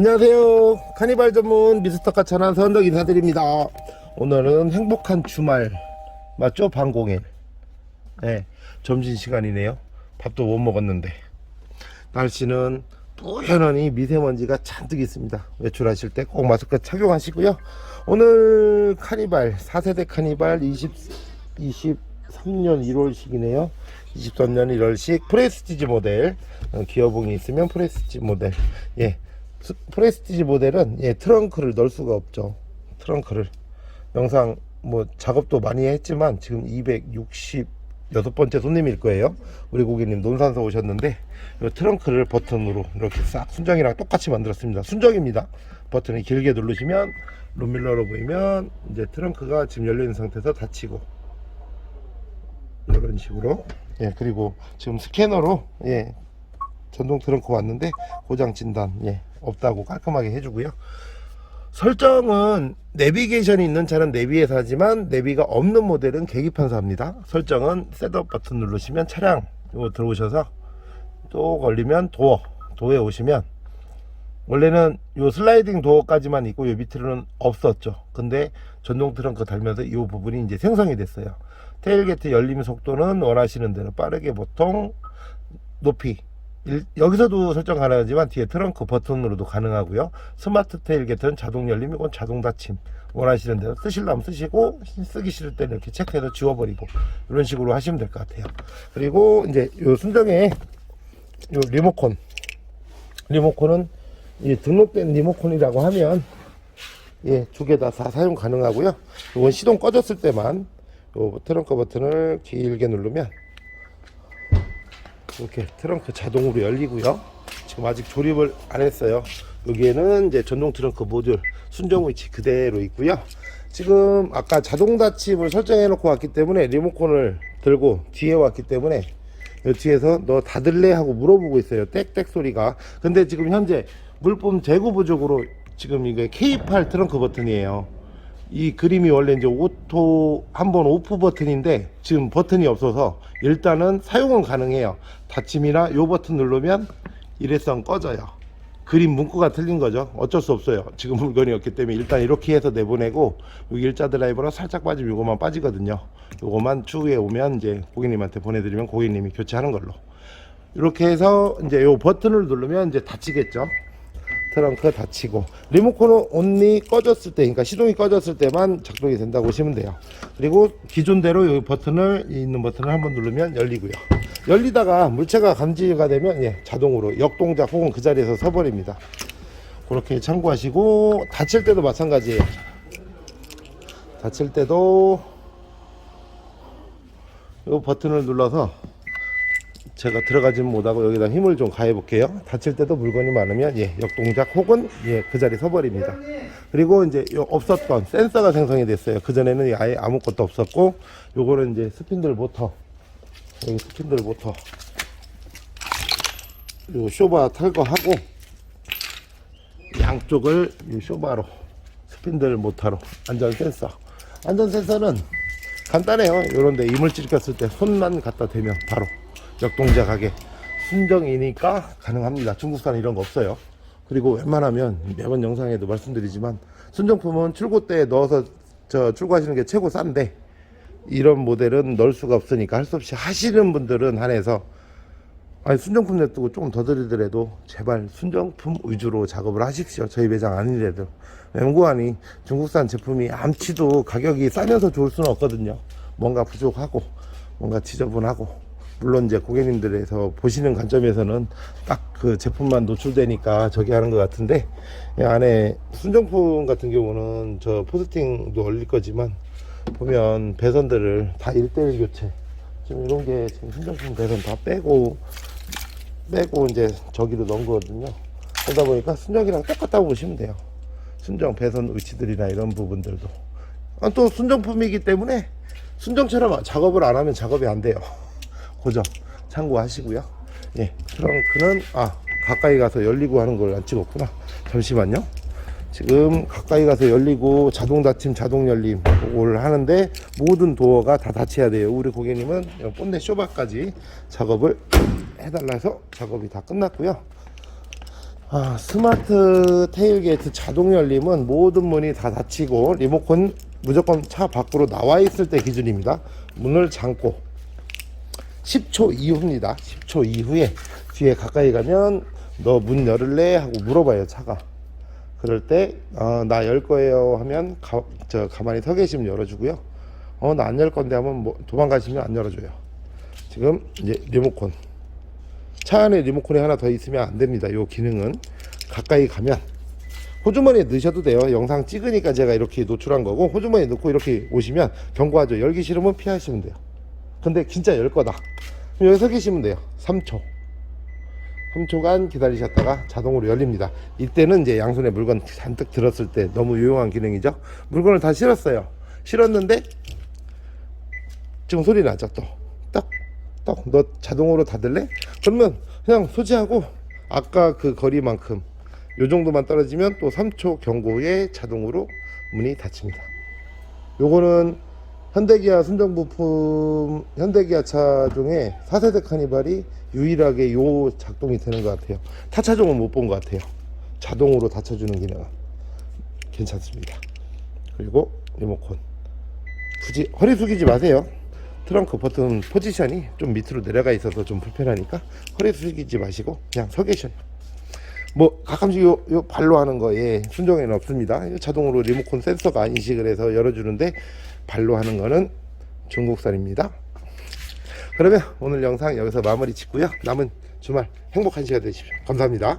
안녕하세요. 카니발 전문 미스터카 차난 선덕 인사드립니다. 오늘은 행복한 주말 맞죠? 방공일. 네, 점심 시간이네요. 밥도 못 먹었는데 날씨는 뿌연하니 미세먼지가 잔뜩 있습니다. 외출하실 때 꼭 마스크 착용하시고요. 오늘 카니발 4세대 카니발 20, 23년 1월식이네요. 23년 1월식 프레스티지 모델 어, 기어봉이 있으면 프레스티지 모델 예 스- 프레스티지 모델은 예 트렁크를 넣을 수가 없죠. 트렁크를. 영상 뭐 작업도 많이 했지만 지금 266번째 손님일 거예요. 우리 고객님 논산서 오셨는데 이 트렁크를 버튼으로 이렇게 싹 순정이랑 똑같이 만들었습니다. 순정입니다. 버튼을 길게 누르시면 룸밀러로 보이면 이제 트렁크가 지금 열려 있는 상태에서 닫히고 이런 식으로. 예 그리고 지금 스캐너로 예 전동 트렁크 왔는데 고장 진단 예 없다고 깔끔하게 해주고요. 설정은 내비게이션이 있는 차는 내비에서 하지만 내비가 없는 모델은 계기판에서 합니다. 설정은 셋업 버튼 누르시면 차량 이거 들어오셔서 또 걸리면 도어 도어에 오시면 원래는 요 슬라이딩 도어까지만 있고 요 밑으로는 없었죠. 근데 전동 트렁크 달면서 이 부분이 이제 생성이 됐어요. 테일게이트 열림 속도는 원하시는 대로 빠르게 보통 높이 일- 여기서도 설정 가능하지만 뒤에 트렁크 버튼으로도 가능하고요 스마트 테일게이트는 자동 열림 이건 자동 닫힘 원하시는 대로 쓰실라면 쓰시고 쓰기 싫을 때는 이렇게 체크해서 지워버리고 이런 식으로 하시면 될 것 같아요 그리고 이제 요 순정에 요 리모컨 리모컨은 이 등록된 리모컨이라고 하면 예, 두 개다 사용 가능하고요. 이건 시동 꺼졌을 때만 요 트렁크 버튼을 길게 누르면 이렇게 트렁크 자동으로 열리고요. 지금 아직 조립을 안 했어요. 여기에는 이제 전동 트렁크 모듈 순정 위치 그대로 있고요. 지금 아까 자동 닫힘을 설정해 놓고 왔기 때문에 리모컨을 들고 뒤에 왔기 때문에 요 뒤에서 너 닫을래 하고 물어보고 있어요. 땡땡 소리가. 근데 지금 현재 물품 재고 부족으로 지금 이게 K8 트렁크 버튼이에요. 이 그림이 원래 이제 오토 한 번 오프 버튼인데 지금 버튼이 없어서 일단은 사용은 가능해요. 닫힘이나 요 버튼 누르면 일회성 꺼져요. 그림 문구가 틀린 거죠. 어쩔 수 없어요. 지금 물건이 없기 때문에 일단 이렇게 해서 내보내고 여기 일자 드라이버로 살짝 빠지면 요거만 빠지거든요. 요거만 추후에 오면 이제 고객님한테 보내드리면 고객님이 교체하는 걸로. 이렇게 해서 이제 요 버튼을 누르면 이제 닫히겠죠. 트렁크 닫히고 리모컨은 온리 꺼졌을 때 그러니까 시동이 꺼졌을 때만 작동이 된다고 보시면 돼요. 그리고 기존대로 여기 버튼을 이 있는 버튼을 한번 누르면 열리고요. 열리다가 물체가 감지가 되면 예, 자동으로 역동작 혹은 그 자리에서 서버립니다. 그렇게 참고하시고 닫힐 때도 마찬가지예요. 닫힐 때도 이 버튼을 눌러서 제가 들어가지는 못하고 여기다 힘을 좀 가해 볼게요. 다칠 때도 물건이 많으면 예 역동작 혹은 예 그 자리 서버립니다. 그리고 이제 요 없었던 센서가 생성이 됐어요. 그 전에는 아예 아무것도 없었고 요거는 이제 스핀들 모터. 여기 스핀들 모터. 요 쇼바 탈거하고 양쪽을 이 쇼바로 스핀들 모터로 안전 센서. 안전 센서는 간단해요. 요런데 이물질 꼈을 때 손만 갖다 대면 바로 역동작하게 순정이니까 가능합니다. 중국산 이런 거 없어요. 그리고 웬만하면 매번 영상에도 말씀드리지만 순정품은 출고 때 넣어서 저 출고하시는 게 최고 싼데 이런 모델은 넣을 수가 없으니까 할 수 없이 하시는 분들은 한해서 아니 순정품 냅두고 조금 더 드리더라도 제발 순정품 위주로 작업을 하십시오. 저희 매장 아니래도. 맹고하니 중국산 제품이 암치도 가격이 싸면서 좋을 수는 없거든요. 뭔가 부족하고 뭔가 지저분하고 물론 이제 고객님들에서 보시는 관점에서는 딱 그 제품만 노출되니까 저기 하는 것 같은데 이 안에 순정품 같은 경우는 저 포스팅도 올릴 거지만 보면 배선들을 다 1대1 교체. 지금 이런 게 지금 순정품 배선 다 빼고 빼고 이제 저기로 넣은 거거든요. 그러다 보니까 순정이랑 똑같다고 보시면 돼요. 순정 배선 위치들이나 이런 부분들도. 아, 또 순정품이기 때문에 순정처럼 작업을 안 하면 작업이 안 돼요 고점 참고하시고요. 예 트렁크는 아 가까이 가서 열리고 하는 걸 안 찍었구나. 잠시만요. 지금 가까이 가서 열리고 자동 닫힘 자동 열림 그걸 하는데 모든 도어가 다 닫혀야 돼요. 우리 고객님은 이 본넷 쇼바까지 작업을 해달라서 작업이 다 끝났고요. 아, 스마트 테일게이트 자동 열림은 모든 문이 다 닫히고 리모컨 무조건 차 밖으로 나와 있을 때 기준입니다. 문을 잠고 10초 이후입니다. 10초 이후에 뒤에 가까이 가면 너 문 열을래 하고 물어봐요 차가. 그럴 때 어, 나 열 거예요 하면 가, 저 가만히 서 계시면 열어주고요. 어 나 안 열 건데 하면 뭐 도망가시면 안 열어줘요. 지금 이제 리모컨 차 안에 리모컨이 하나 더 있으면 안 됩니다. 요 기능은 가까이 가면 호주머니에 넣으셔도 돼요. 영상 찍으니까 제가 이렇게 노출한 거고 호주머니에 넣고 이렇게 오시면 경고하죠. 열기 싫으면 피하시면 돼요. 근데 진짜 열 거다. 그럼 여기 서 계시면 돼요. 3초. 3초간 기다리셨다가 자동으로 열립니다. 이때는 이제 양손에 물건 잔뜩 들었을 때 너무 유용한 기능이죠. 물건을 다 실었어요. 실었는데 지금 소리 나죠 또. 딱, 딱, 너 자동으로 닫을래? 그러면 그냥 소지하고 아까 그 거리만큼 요 정도만 떨어지면 또 3초 경고에 자동으로 문이 닫힙니다. 요거는 현대기아 순정부품 현대기아 차 중에 4세대 카니발이 유일하게 요 작동이 되는 것 같아요. 타차종은 못 본 것 같아요. 자동으로 닫혀주는 기능은 괜찮습니다. 그리고 리모컨 굳이 허리 숙이지 마세요. 트렁크 버튼 포지션이 좀 밑으로 내려가 있어서 좀 불편하니까 허리 숙이지 마시고 그냥 서 계셔요. 뭐 가끔씩 요, 요 발로 하는 거에 순정에는 없습니다. 자동으로 리모컨 센서가 인식을 해서 열어주는데 발로 하는 거는 중국산입니다. 그러면 오늘 영상 여기서 마무리 짓고요. 남은 주말 행복한 시간 되십시오. 감사합니다.